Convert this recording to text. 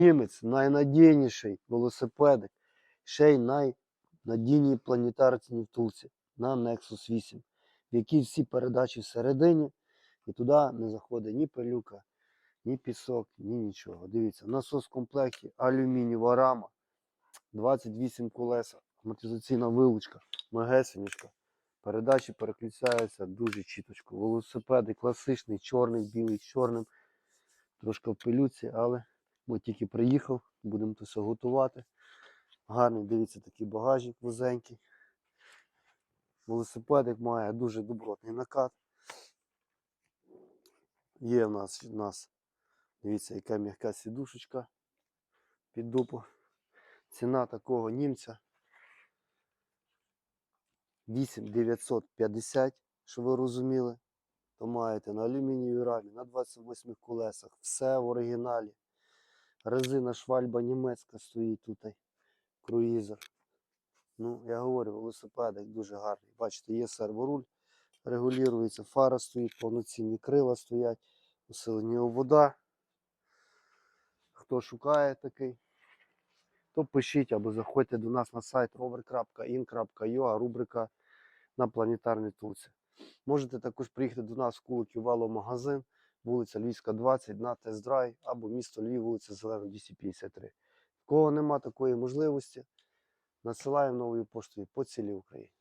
Німець найнадійніший велосипедик, ще й найнадійній планетарці втулці на Nexus 8, в якій всі передачі всередині, і туди не заходить ні пилюка, ні пісок, ні нічого. Дивіться, насос в комплекті, алюмінієва рама, 28 колеса, амортизаційна вилучка, магесенечка. Передачі переключаються дуже чіточко. Велосипеди класичний, чорний, білий чорним. Трошки в пилюці, але Бо тільки приїхав, будемо то все готувати. Гарний, дивіться, такий багажник вузенький. Велосипедик має дуже добротний накат. Є в нас, в нас дивіться, яка м'яка сідушечка під дупу. Ціна такого німця 8950, щоб ви розуміли. То маєте на алюмінієвій рамі, на 28 колесах, все в оригіналі. Резина швальба німецька стоїть тут. Круїзер. Ну, я говорю, велосипедик дуже гарний. Бачите, є серворуль, регулюється, фара стоїть, повноцінні крила стоять, усилення вода. Хто шукає такий, то пишіть або заходьте до нас на сайт rover.in.ua, рубрика на планетарній тулці. Можете також приїхати до нас в Куликів веломагазин вулиця Львівська, 20 на тест-драйв або місто Львів, вулиця Зелена, 253. В кого нема такої можливості, надсилаємо новою поштою по цілій Україні.